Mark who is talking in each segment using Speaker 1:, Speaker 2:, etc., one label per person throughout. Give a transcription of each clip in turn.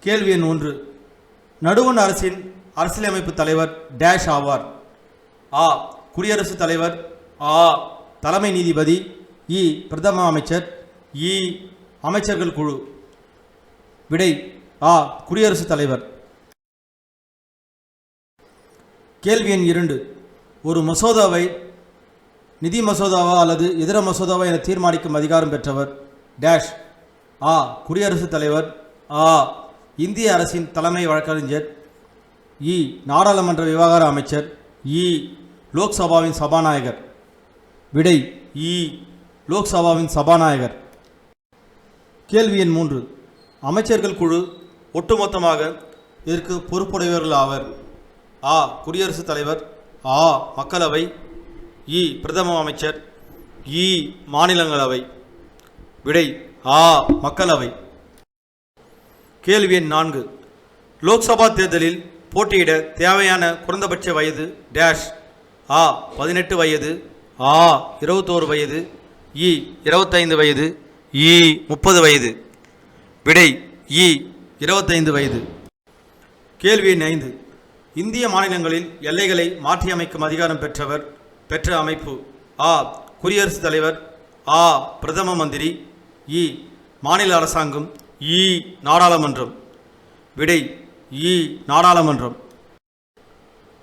Speaker 1: கேள்வி எண் ஒன்று. நடுவண் அரசின் அரசியலமைப்பு தலைவர் டேஷ் ஆவார். ஆ. குடியரசுத் தலைவர். ஆ. தலைமை நீதிபதி. இ. பிரதம அமைச்சர். இ. அமைச்சர்கள் குழு. விடை ஆ. குடியரசுத் தலைவர். கேள்வி எண் இரண்டு. ஒரு மசோதாவை நிதி மசோதாவா அல்லது இதர மசோதாவா என தீர்மானிக்கும் அதிகாரம் பெற்றவர் டேஷ். ஆ. குடியரசுத் தலைவர். ஆ. இந்திய அரசின் தலைமை வழக்கறிஞர் இ. நாடாளுமன்ற விவகார அமைச்சர் இ. லோக்சபாவின் சபாநாயகர். விடை இ. லோக்சபாவின் சபாநாயகர். கேள்வி எண் மூன்று. அமைச்சர்கள் குழு ஒட்டுமொத்தமாக இதற்கு பொறுப்புடையவர்கள் ஆவர். ஆ. குடியரசுத் தலைவர். ஆ. மக்களவை. இ. பிரதம அமைச்சர். இ. மாநிலங்களவை. விடை ஆ. மக்களவை. கேள்வி எண் நான்கு. லோக்சபா தேர்தலில் போட்டியிட தேவையான குறைந்தபட்ச வயது டேஷ் ஆ பதினெட்டு வயது ஆ இருபத்தோரு வயது இ இருபத்தைந்து வயது இ முப்பது வயது. விடை இ இருபத்தைந்து வயது. கேள்வி எண் ஐந்து. இந்திய மாநிலங்களில் எல்லைகளை மாற்றியமைக்கும் அதிகாரம் பெற்றவர் பெற்ற அமைப்பு ஆ குடியரசுத் தலைவர் ஆ பிரதம மந்திரி இ மாநில அரசாங்கம் இ நாடாளுமன்றம். விடை இ நாடாளுமன்றம்.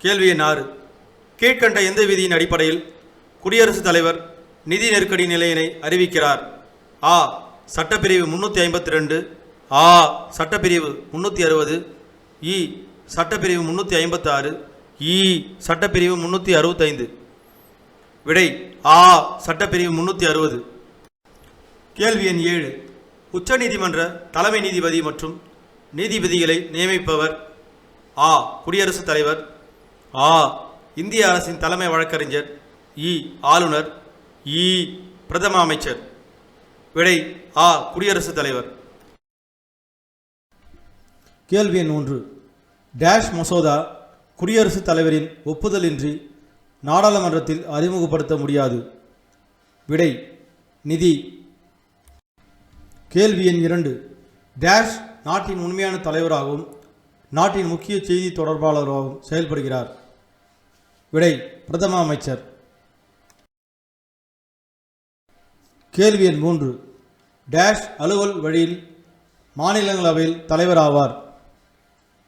Speaker 1: கேள்வி எண் ஆறு. கீழ்கண்ட எந்த விதியின் அடிப்படையில் குடியரசுத் தலைவர் நிதி நெருக்கடி நிலையினை அறிவிக்கிறார்? ஆ சட்டப்பிரிவு முன்னூற்றி ஐம்பத்தி ரெண்டு. ஆ சட்டப்பிரிவு முன்னூற்றி அறுபது. இ சட்டப்பிரிவு முன்னூற்றி ஐம்பத்தாறு இ சட்டப்பிரிவு முன்னூற்றி அறுபத்தைந்து விடை ஆ சட்டப்பிரிவு முன்னூற்றி அறுபது. கேள்வி எண் ஏழு. உச்சநீதிமன்ற தலைமை நீதிபதி மற்றும் நீதிபதிகளை நியமிப்பவர் ஆ. குடியரசுத் தலைவர் ஆ. இந்திய அரசின் தலைமை வழக்கறிஞர் இ. ஆளுநர் இ. பிரதம அமைச்சர். விடை ஆ. குடியரசுத் தலைவர். கேள்வி எண் ஒன்று டேஷ் மசோதா குடியரசுத் தலைவரின் ஒப்புதலின்றி நாடாளுமன்றத்தில் அறிமுகப்படுத்த முடியாது. விடை நிதி கேள்வி எண் இரண்டு. டேஷ் நாட்டின் உண்மையான தலைவராகவும் நாட்டின் முக்கிய செய்தி தொடர்பாளராகவும் செயல்படுகிறார். விடை பிரதம அமைச்சர். கேள்வி எண் மூன்று. டேஷ் அலுவல் வழியில் மாநிலங்களவையில் தலைவராவார்.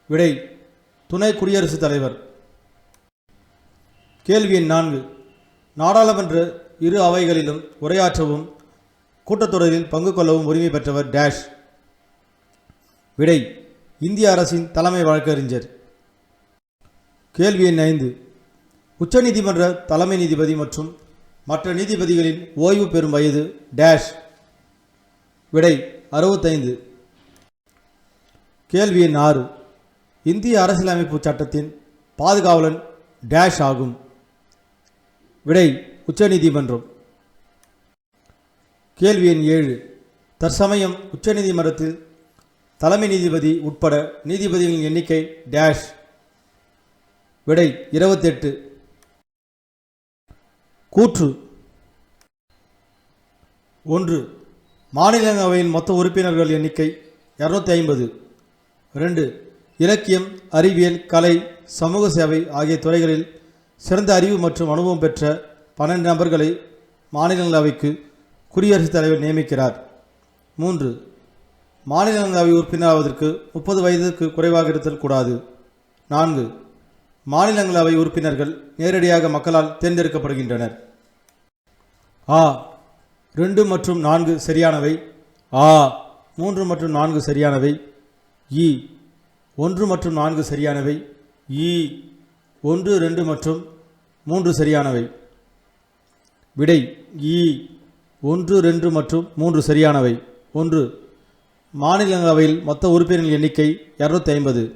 Speaker 1: விடை துணை குடியரசுத் தலைவர். கேள்வி எண் நான்கு. நாடாளுமன்ற இரு அவைகளிலும் உரையாற்றவும் கூட்டத்தொடரில் பங்கு கொள்ளவும் உரிமை பெற்றவர் டேஷ். விடை இந்திய அரசின் தலைமை வழக்கறிஞர் கேள்வி எண் ஐந்து. உச்சநீதிமன்ற தலைமை நீதிபதி மற்றும் மற்ற நீதிபதிகளின் ஓய்வு பெறும் வயது டேஷ். விடை அறுபத்தைந்து. கேள்வி எண் ஆறு. இந்திய அரசியலமைப்பு சட்டத்தின் பாதுகாவலன் டேஷ் ஆகும். விடை உச்சநீதிமன்றம் கேள்வி எண் ஏழு. தற்சமயம் உச்சநீதிமன்றத்தில் தலைமை நீதிபதி உட்பட நீதிபதிகளின் எண்ணிக்கை டேஷ். விடை இருபத்தெட்டு. கூற்று. ஒன்று. மாநிலங்களவையின் மொத்த உறுப்பினர்கள் எண்ணிக்கை இரநூத்தி ஐம்பது ரெண்டு. இலக்கியம் அறிவியல் கலை சமூக சேவை ஆகிய துறைகளில் சிறந்த அறிவு மற்றும் அனுபவம் பெற்ற பன்னெண்டு நபர்களை மாநிலங்களவைக்கு குடியரசுத் தலைவர் நியமிக்கிறார். மூன்று மாநிலங்களவை உறுப்பினராவதற்கு முப்பது வயதுக்கு குறைவாக இருத்தல் கூடாது. நான்கு மாநிலங்களவை உறுப்பினர்கள் நேரடியாக மக்களால் தேர்ந்தெடுக்கப்படுகின்றனர். ஆ ரெண்டு மற்றும் நான்கு சரியானவை. ஆ மூன்று மற்றும் நான்கு சரியானவை. இ ஒன்று மற்றும் நான்கு சரியானவை. இ ஒன்று ரெண்டு மற்றும் மூன்று சரியானவை. விடை இ ஒன்று ரெண்டு மற்றும் மூன்று சரியானவை. ஒன்று மாநிலங்களவையில் மொத்த உறுப்பினர்கள் எண்ணிக்கை இரநூத்தி ஐம்பது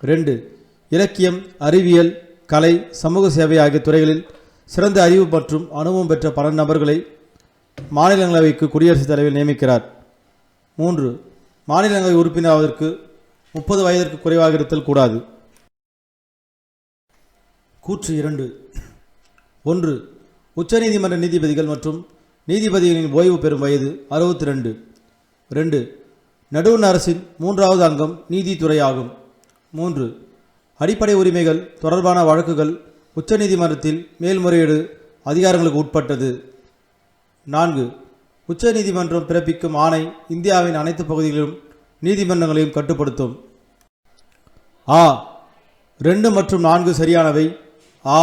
Speaker 1: ரெண்டு இலக்கியம் அறிவியல் கலை சமூக சேவை ஆகிய துறைகளில் சிறந்த அறிவு மற்றும் அனுபவம் பெற்ற பல நபர்களை மாநிலங்களவைக்கு குடியரசுத் தலைவர் நியமிக்கிறார். மூன்று மாநிலங்களவை உறுப்பினராவதற்கு முப்பது வயதிற்கு குறைவாக இருத்தல் கூடாது. கூற்று இரண்டு. ஒன்று உச்சநீதிமன்ற நீதிபதிகள் மற்றும் நீதிபதிகளின் ஓய்வு பெறும் வயது அறுபத்தி ரெண்டு ரெண்டு நடுவண் அரசின் மூன்றாவது அங்கம் நீதித்துறை ஆகும். மூன்று அடிப்படை உரிமைகள் தொடர்பான வழக்குகள் உச்சநீதிமன்றத்தில் மேல்முறையீடு அதிகாரங்களுக்கு உட்பட்டது. நான்கு உச்சநீதிமன்றம் பிறப்பிக்கும் ஆணை இந்தியாவின் அனைத்து பகுதிகளிலும் நீதிமன்றங்களையும் கட்டுப்படுத்தும். ஆ ரெண்டு மற்றும் நான்கு சரியானவை. ஆ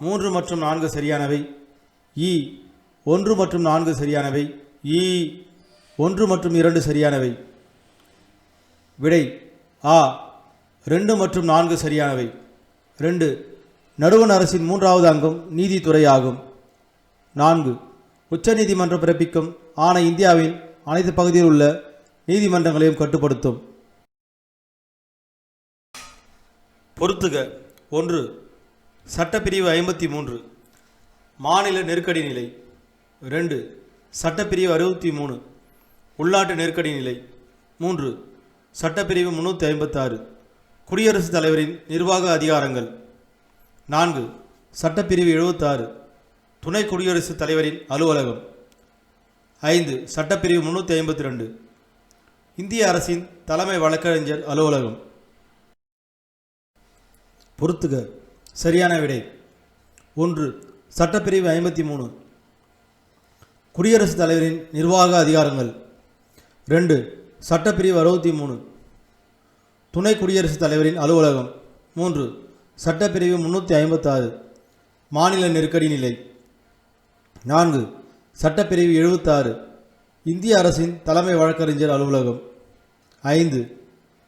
Speaker 1: மூன்று மற்றும் நான்கு சரியானவை. இ ஒன்று மற்றும் நான்கு சரியானவை. இ ஒன்று மற்றும் இரண்டு சரியானவை. விடை ஆ ரெண்டு மற்றும் நான்கு சரியானவை. ரெண்டு நடுவண் அரசின் மூன்றாவது அங்கம் நீதித்துறை ஆகும். நான்கு உச்சநீதிமன்றம் பிறப்பிக்கும் ஆணை இந்தியாவின் அனைத்து பகுதியில் உள்ள நீதிமன்றங்களையும் கட்டுப்படுத்தும். பொறுத்துக ஒன்று சட்டப்பிரிவு ஐம்பத்தி மூன்று மாநில நெருக்கடி நிலை. ரெண்டு சட்டப்பிரிவு அறுபத்தி மூணு உள்நாட்டு நெருக்கடி நிலை. மூன்று சட்டப்பிரிவு முன்னூற்றி ஐம்பத்தாறு குடியரசுத் தலைவரின் நிர்வாக அதிகாரங்கள். நான்கு சட்டப்பிரிவு எழுபத்தாறு துணை குடியரசுத் தலைவரின் அலுவலகம். ஐந்து சட்டப்பிரிவு முன்னூற்றி ஐம்பத்தி ரெண்டு இந்திய அரசின் தலைமை வழக்கறிஞர் அலுவலகம். பொறுத்துக சரியான விடை. ஒன்று சட்டப்பிரிவு ஐம்பத்தி மூணு குடியரசுத் தலைவரின் நிர்வாக அதிகாரங்கள். ரெண்டு சட்டப்பிரிவு அறுபத்தி மூணு. துணை குடியரசுத் தலைவரின் அலுவலகம். மூன்று சட்டப்பிரிவு முன்னூற்றி ஐம்பத்தாறு. மாநில நெருக்கடி நிலை. நான்கு சட்டப்பிரிவு எழுபத்தாறு. இந்திய அரசின் தலைமை வழக்கறிஞர் அலுவலகம். ஐந்து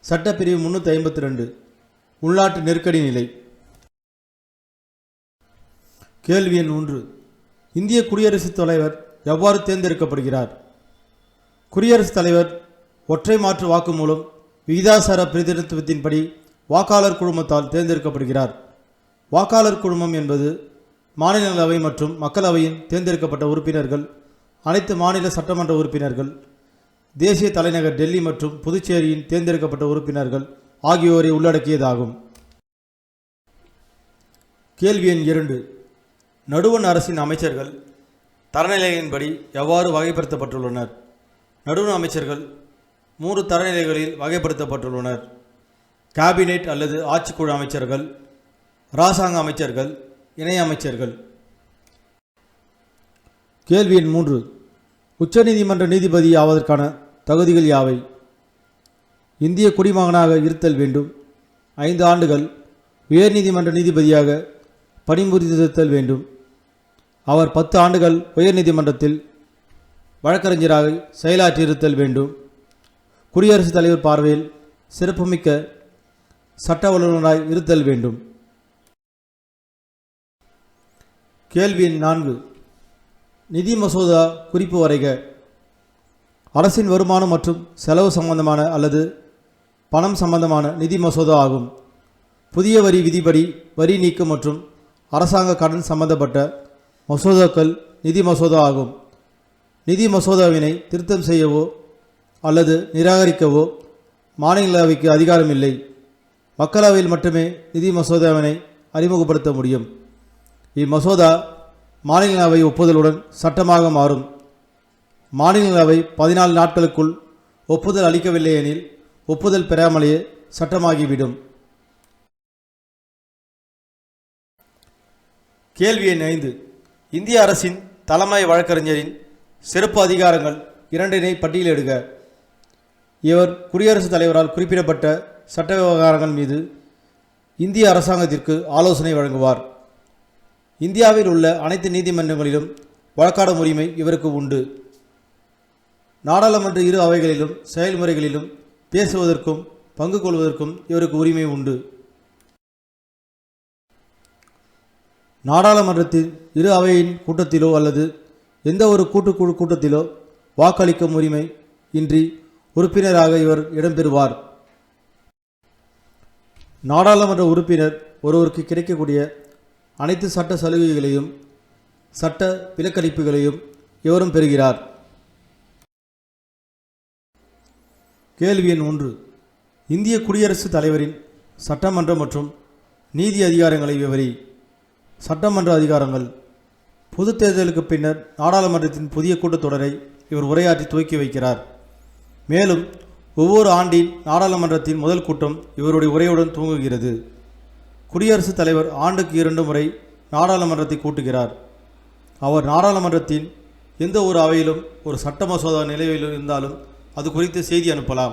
Speaker 1: சட்டப்பிரிவு முன்னூற்றி ஐம்பத்தி ரெண்டு. உள்நாட்டு நெருக்கடி நிலை. கேள்வி எண் ஒன்று. இந்திய குடியரசுத் தலைவர் எவ்வாறு தேர்ந்தெடுக்கப்படுகிறார்? குடியரசுத் தலைவர் ஒற்றை மாற்று வாக்கு மூலம் விகிதாசார பிரதிநிதித்துவத்தின்படி வாக்காளர் குழுமத்தால் தேர்ந்தெடுக்கப்படுகிறார். வாக்காளர் குழுமம் என்பது மாநிலங்களவை மற்றும் மக்களவையின் தேர்ந்தெடுக்கப்பட்ட உறுப்பினர்கள் அனைத்து மாநில சட்டமன்ற உறுப்பினர்கள் தேசிய தலைநகர் டெல்லி மற்றும் புதுச்சேரியின் தேர்ந்தெடுக்கப்பட்ட உறுப்பினர்கள் ஆகியோரை உள்ளடக்கியதாகும். கேள்வி எண் இரண்டு. நடுவண் அரசின் அமைச்சர்கள் தரநிலையின்படி எவ்வாறு வகைப்படுத்தப்பட்டுள்ளனர்? நடுவண் அமைச்சர்கள் மூன்று தரநிலைகளில் வகைப்படுத்தப்பட்டுள்ளனர். கேபினெட் அல்லது ஆட்சிக்குழு அமைச்சர்கள் இராசாங்க அமைச்சர்கள் இணை அமைச்சர்கள். கேள்வி எண் மூன்று. உச்சநீதிமன்ற நீதிபதி ஆவதற்கான தகுதிகள் யாவை? இந்திய குடிமகனாக இருத்தல் வேண்டும். ஐந்து ஆண்டுகள் உயர்நீதிமன்ற நீதிபதியாக பணிபுரிந்திருத்தல் வேண்டும். அவர் பத்து ஆண்டுகள் உயர்நீதிமன்றத்தில் வழக்கறிஞராக செயலாற்றியிருத்தல் வேண்டும். குடியரசுத் தலைவர் பார்வையில் சிறப்புமிக்க சட்ட வல்லுநராய் இருத்தல் வேண்டும். கேள்வி நான்கு. நிதி மசோதா குறிப்பு வரைக. அரசின் வருமானம் மற்றும் செலவு சம்பந்தமான அல்லது பணம் சம்பந்தமான நிதி மசோதா ஆகும். புதிய வரி விதிப்படி வரி நீக்கம் மற்றும் அரசாங்க கடன் சம்பந்தப்பட்ட மசோதாக்கள் நிதி மசோதா ஆகும். நிதி மசோதாவினை திருத்தம் செய்யவோ அல்லது நிராகரிக்கவோ மாநிலங்களவைக்கு அதிகாரம் இல்லை மக்களவையில் மட்டுமே நிதி மசோதாவினை அறிமுகப்படுத்த முடியும். இம்மசோதா மாநிலங்களவை ஒப்புதலுடன் சட்டமாக மாறும். மாநிலங்களவை பதினாலு நாட்களுக்குள் ஒப்புதல் அளிக்கவில்லை எனில் ஒப்புதல் பெறாமலேயே சட்டமாகிவிடும். கேள்வி எண் ஐந்து. இந்திய அரசின் தலைமை வழக்கறிஞரின் சிறப்பு அதிகாரங்கள் இரண்டினை பட்டியலிடுக இவர் குடியரசுத் தலைவரால் குறிப்பிடப்பட்ட சட்ட விவகாரங்கள் மீது இந்திய அரசாங்கத்திற்கு ஆலோசனை வழங்குவார். இந்தியாவில் உள்ள அனைத்து நீதிமன்றங்களிலும் வழக்காடும் உரிமை இவருக்கு உண்டு. நாடாளுமன்ற இரு அவைகளிலும் செயல்முறைகளிலும் பேசுவதற்கும் பங்கு கொள்வதற்கும் இவருக்கு உரிமை உண்டு. நாடாளுமன்றத்தின் இரு அவையின் கூட்டத்திலோ அல்லது எந்த ஒரு கூட்டுக்குழு கூட்டத்திலோ வாக்களிக்கும் உரிமை இன்றி உறுப்பினராக இவர் இடம்பெறுவார். நாடாளுமன்ற உறுப்பினர் ஒருவருக்கு கிடைக்கக்கூடிய அனைத்து சட்ட சலுகைகளையும் சட்ட விலக்களிப்புகளையும் இவரும் பெறுகிறார்? கேள்வி எண் ஒன்று. இந்திய குடியரசுத் தலைவரின் சட்டமன்ற மற்றும் நீதி அதிகாரங்களை விவரி. சட்டமன்ற அதிகாரங்கள். பொதுத் தேர்தலுக்கு பின்னர் நாடாளுமன்றத்தின் புதிய கூட்டத்தொடரை இவர் உரையாற்றி துவக்கி வைக்கிறார். மேலும் ஒவ்வொரு ஆண்டின் நாடாளுமன்றத்தின் முதல் கூட்டம் இவருடைய உரையுடன் துவங்குகிறது. குடியரசுத் தலைவர் ஆண்டுக்கு இரண்டு முறை நாடாளுமன்றத்தை கூட்டுகிறார். அவர் நாடாளுமன்றத்தின் எந்த ஒரு அவையிலும் ஒரு சட்ட மசோதா நிலையில் இருந்தாலும் அது குறித்து செய்தி அனுப்பலாம்.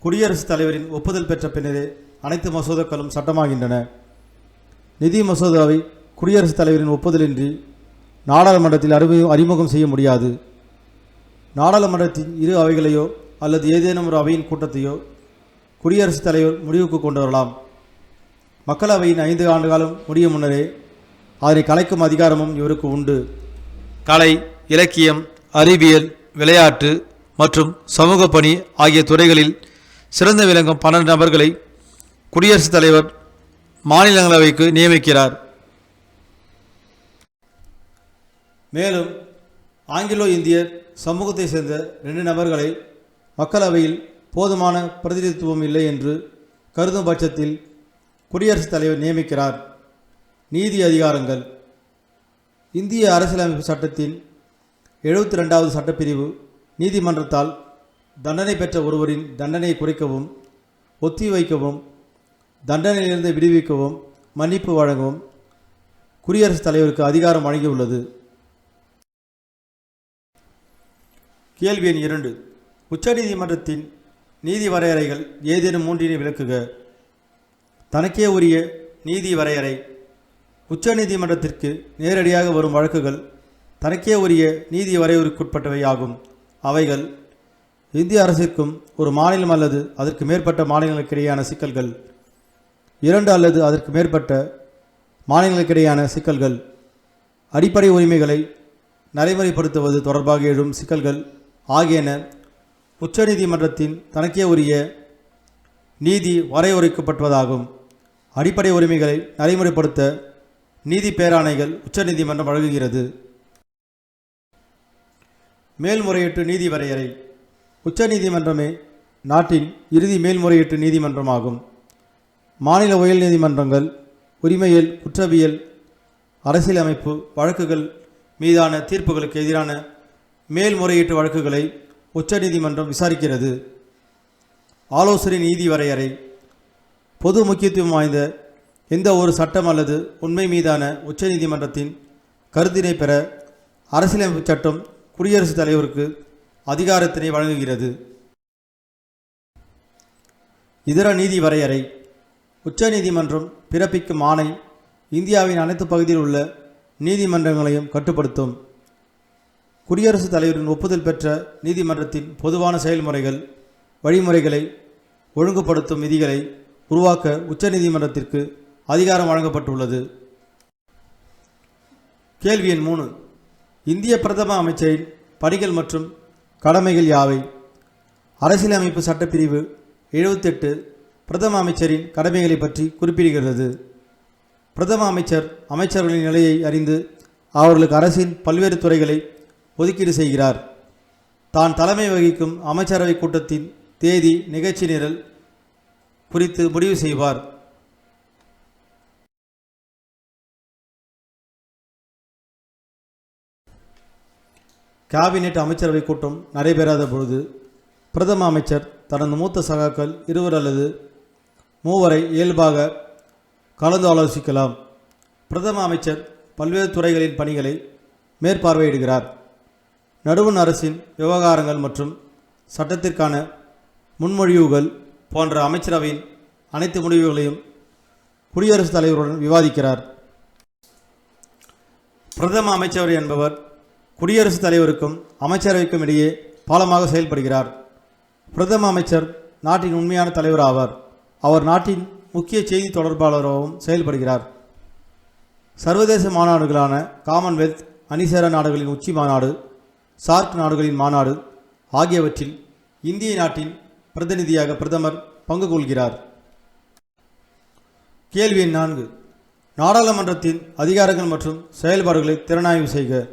Speaker 1: குடியரசுத் தலைவரின் ஒப்புதல் பெற்ற பின்னரே அனைத்து மசோதாக்களும் சட்டமாகின்றன. நிதி மசோதாவை குடியரசுத் தலைவரின் ஒப்புதலின்றி நாடாளுமன்றத்தில் அறிமுகம் அறிமுகம் செய்ய முடியாது. நாடாளுமன்றத்தின் இரு அவைகளையோ அல்லது ஏதேனும் ஒரு அவையின் கூட்டத்தையோ குடியரசுத் தலைவர் முடிவுக்கு கொண்டு வரலாம். மக்களவையின் ஐந்து ஆண்டு காலம் முடியும் முன்னரே அதனை கலைக்கும் அதிகாரமும் இவருக்கு உண்டு. கலை இலக்கியம் அறிவியல் விளையாட்டு மற்றும் சமூக பணி ஆகிய துறைகளில் சிறந்து விளங்கும் பன்னெண்டு நபர்களை குடியரசுத் தலைவர் மாநிலங்களவைக்கு நியமிக்கிறார். மேலும் ஆங்கிலோ இந்தியர் சமூகத்தை சேர்ந்த ரெண்டு நபர்களை மக்களவையில் போதுமான பிரதிநிதித்துவம் இல்லை என்று கருதும் பட்சத்தில் குடியரசுத் தலைவர் நியமிக்கிறார். நீதி அதிகாரங்கள். இந்திய அரசியலமைப்பு சட்டத்தின் எழுபத்தி ரெண்டாவது சட்டப்பிரிவு நீதிமன்றத்தால் தண்டனை பெற்ற ஒருவரின் தண்டனையை குறைக்கவும் ஒத்திவைக்கவும் தண்டனையிலிருந்து விடுவிக்கவும் மன்னிப்பு வழங்கவும் குடியரசுத் தலைவருக்கு அதிகாரம் வழங்கியுள்ளது. கேள்வி எண் இரண்டு. உச்சநீதிமன்றத்தின் நீதி வரையறைகள் ஏதேனும் மூன்றினை விளக்குக. தனக்கே உரிய நீதி வரையறை. உச்சநீதிமன்றத்திற்கு நேரடியாக வரும் வழக்குகள் தனக்கே உரிய நீதி வரையறைக்குட்பட்டவை ஆகும். அவைகள் இந்திய அரசிற்கும் ஒரு மாநிலம் அல்லது அதற்கு மேற்பட்ட மாநிலங்களுக்கிடையான சிக்கல்கள். இரண்டு அல்லது அதற்கு மேற்பட்ட மாநிலங்களுக்கிடையான சிக்கல்கள் அடிப்படை உரிமைகளை நடைமுறைப்படுத்துவது தொடர்பாக எழும் சிக்கல்கள் ஆகியன உச்சநீதிமன்றத்தின் தனக்கே உரிய நீதி வரையறுக்கப்பட்டுவதாகும் அடிப்படை உரிமைகளை நடைமுறைப்படுத்த நீதி பேராணைகள் உச்சநீதிமன்றம் வழங்குகிறது. மேல்முறையீட்டு நீதி வரையறை உச்சநீதிமன்றமே நாட்டின் இறுதி மேல்முறையீட்டு நீதிமன்றமாகும். மாநில உயர் நீதிமன்றங்கள் உரிமையல் குற்றவியல் அரசியலமைப்பு வழக்குகள் மீதான தீர்ப்புகளுக்கு எதிரான மேல்முறையீட்டு வழக்குகளை உச்சநீதிமன்றம் விசாரிக்கிறது. ஆலோசனை நீதி வரையறை. பொது முக்கியத்துவம் வாய்ந்த எந்த ஒரு சட்டம் அல்லது உண்மை மீதான உச்சநீதிமன்றத்தின் கருத்தினை பெற அரசியலமைப்பு சட்டம் குடியரசுத் தலைவருக்கு அதிகாரத்தினை வழங்குகிறது. இதர நீதி வரையறை. உச்சநீதிமன்றம் பிறப்பிக்கும் ஆணை இந்தியாவின் அனைத்து பகுதியில் உள்ள நீதிமன்றங்களையும் கட்டுப்படுத்தும். குடியரசுத் தலைவரின் ஒப்புதல் பெற்ற நீதிமன்றத்தின் பொதுவான செயல்முறைகள் வழிமுறைகளை ஒழுங்குபடுத்தும் விதிகளை உருவாக்க உச்சநீதிமன்றத்திற்கு அதிகாரம் வழங்கப்பட்டுள்ளது. கேள்வி எண் மூணு. இந்திய பிரதம அமைச்சரின் பணிகள் மற்றும் கடமைகள் யாவை? அரசியலமைப்பு சட்டப்பிரிவு எழுபத்தெட்டு பிரதம அமைச்சரின் கடமைகளை பற்றி குறிப்பிடுகிறது. பிரதம அமைச்சர் அமைச்சர்களின் நிலையை அறிந்து அவர்களுக்கு அரசின் பல்வேறு துறைகளை ஒதுக்கீடு செய்கிறார். தான் தலைமை வகிக்கும் அமைச்சரவை கூட்டத்தின் தேதி நிகழ்ச்சி நிரல் குறித்து முடிவு செய்வார். கேபினெட் அமைச்சரவை கூட்டம் நடைபெறாத பொழுது பிரதம அமைச்சர் தனது மூத்த சகாக்கள் இருவர் அல்லது மூவரை இயல்பாக கலந்து ஆலோசிக்கலாம் பிரதம அமைச்சர் பல்வேறு துறைகளின் பணிகளை மேற்பார்வையிடுகிறார். நடுவண் அரசின் விவகாரங்கள் மற்றும் சட்டத்திற்கான முன்மொழிவுகள் போன்ற அமைச்சரவையின் அனைத்து முடிவுகளையும் குடியரசுத் தலைவருடன் விவாதிக்கிறார். பிரதம அமைச்சர் என்பவர் குடியரசுத் தலைவருக்கும் அமைச்சரவைக்கும் இடையே பாலமாக செயல்படுகிறார். பிரதம அமைச்சர் நாட்டின் உண்மையான தலைவர் ஆவார். அவர் நாட்டின் முக்கிய செய்தி தொடர்பாளராகவும் செயல்படுகிறார். சர்வதேச மாநாடுகளான காமன்வெல்த் அணிசேர நாடுகளின் உச்சி மாநாடு சார்க் நாடுகளின் மாநாடு ஆகியவற்றில் இந்திய நாட்டின் பிரதிநிதியாக பிரதமர் பங்கு கொள்கிறார். கேள்வி எண் நான்கு. நாடாளுமன்றத்தின் அதிகாரங்கள் மற்றும் செயல்பாடுகளை திறனாய்வு செய்க.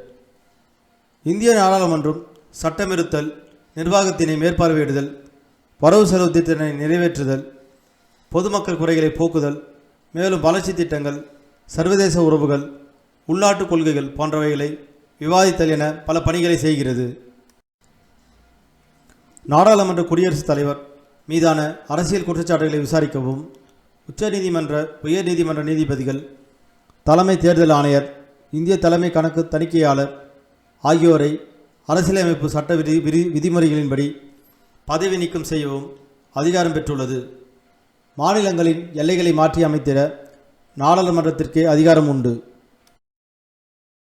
Speaker 1: இந்திய நாடாளுமன்றம் சட்டமிருத்தல் நிர்வாகத்தினை மேற்பார்வையிடுதல் வரவு செலவு திட்டத்தினை நிறைவேற்றுதல் பொதுமக்கள் குறைகளை போக்குதல் மேலும் வளர்ச்சி திட்டங்கள் சர்வதேச உறவுகள் உள்நாட்டு கொள்கைகள் போன்றவைகளை விவாதித்தல் என பல பணிகளை செய்கிறது. நாடாளுமன்ற குடியரசுத் தலைவர் மீதான அரசியல் குற்றச்சாட்டுகளை விசாரிக்கவும் உச்சநீதிமன்ற உயர்நீதிமன்ற நீதிபதிகள் தலைமை தேர்தல் ஆணையர் இந்திய தலைமை கணக்கு தணிக்கையாளர் ஆகியோரை அரசியலமைப்பு சட்ட விதி விதி விதிமுறைகளின்படி பதவி நீக்கம் செய்யவும் அதிகாரம் பெற்றுள்ளது. மாநிலங்களின் எல்லைகளை மாற்றி அமைத்திட நாடாளுமன்றத்திற்கே அதிகாரம் உண்டு.